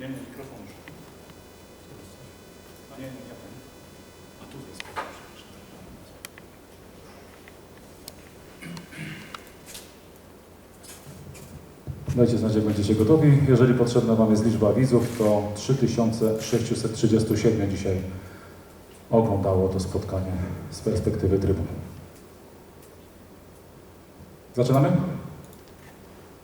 Nie, nie, mikrofon już. A nie, nie, ten. A tu jest. Dajcie znać, jak będziecie gotowi. Jeżeli potrzebna Wam jest liczba widzów, to 3637 dzisiaj oglądało to spotkanie z perspektywy trybun. Zaczynamy?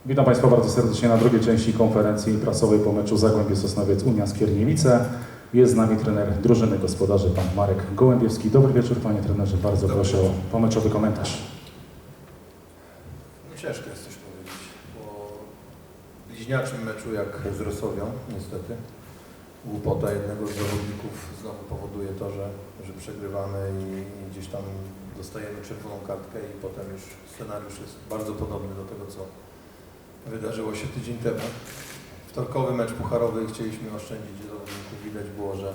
Witam Państwa bardzo serdecznie na drugiej części konferencji prasowej po meczu Zagłębie Sosnowiec Unia Skierniewice. Jest z nami trener drużyny gospodarzy, pan Marek Gołębiewski. Dobry wieczór Panie trenerze, bardzo Dobry proszę o wieczór. pomeczowy komentarz. No ciężko jest coś powiedzieć, po bliźniaczym meczu jak z Rosowią, niestety. Głupota jednego z zawodników znowu powoduje to, że, że przegrywamy i gdzieś tam dostajemy czerwoną kartkę i potem już scenariusz jest bardzo podobny do tego, co wydarzyło się tydzień temu. Wtorkowy mecz pucharowy chcieliśmy oszczędzić zawodników. Widać było, że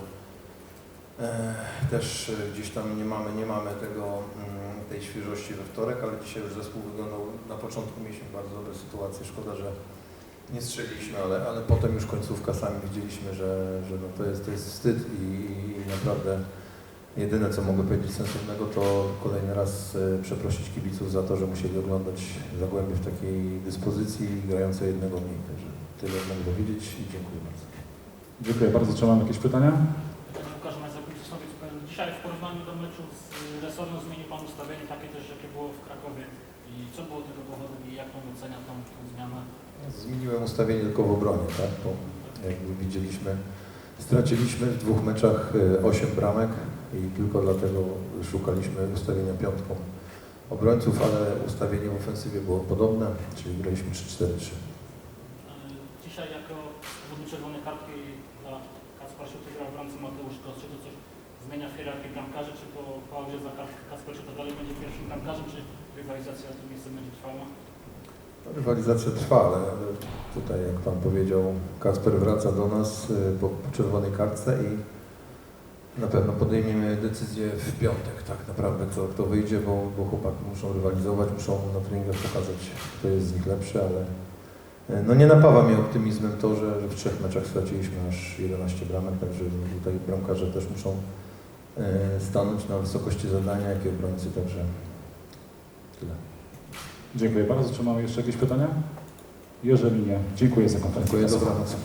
e, też e, gdzieś tam nie mamy, nie mamy tego, mm, tej świeżości we wtorek, ale dzisiaj już zespół wyglądał, na początku mieliśmy bardzo dobre sytuacje, szkoda, że nie strzeliliśmy, ale, ale potem już końcówka sami widzieliśmy, że, że no to, jest, to jest wstyd i, i naprawdę jedyne co mogę powiedzieć sensownego to kolejny raz e, przeprosić kibiców za to, że musieli oglądać Zagłębie w takiej dyspozycji grające jednego mniej. Także tyle mogę powiedzieć i dziękuję bardzo. Dziękuję bardzo. Czy mam jakieś pytania? Łukasz Sosnowiec. Dzisiaj w porównaniu do meczu z Resowią zmienił Pan ustawienie takie też, jakie było w Krakowie. I co było tego powodem i jak Pan ocenia tą, tą zmianę? Zmieniłem ustawienie tylko w obronie, tak? Bo jakby widzieliśmy, straciliśmy w dwóch meczach e, 8 bramek i tylko dlatego szukaliśmy ustawienia piątką obrońców, ale ustawienie w ofensywie było podobne, czyli graliśmy 3-4-3. E, Dzisiaj jako powód czerwonej kartki dla Kacpra Siuty grał w bramce Mateusz Kos. Czy to coś zmienia w hierarchii bramkarzy, czy po pauzie za Kacpra Siuta dalej będzie pierwszym bramkarzem, czy rywalizacja o to miejsce będzie trwała? Rywalizacja trwa, ale tutaj, jak Pan powiedział, Kasper wraca do nas po po czerwonej kartce i na pewno podejmiemy decyzję w piątek, tak naprawdę, kto, kto wyjdzie, bo, bo chłopaki muszą rywalizować, muszą na treningach pokazać, kto jest z nich lepszy, ale e, no nie napawa mnie optymizmem to, że, że w trzech meczach straciliśmy aż 11 bramek, także tutaj bramkarze też muszą e, stanąć na wysokości zadania, jak i obrońcy, także tyle. Dziękuję bardzo. Czy mamy jeszcze jakieś pytania? Jeżeli nie, dziękuję za konferencję. Dziękuję, dobranoc.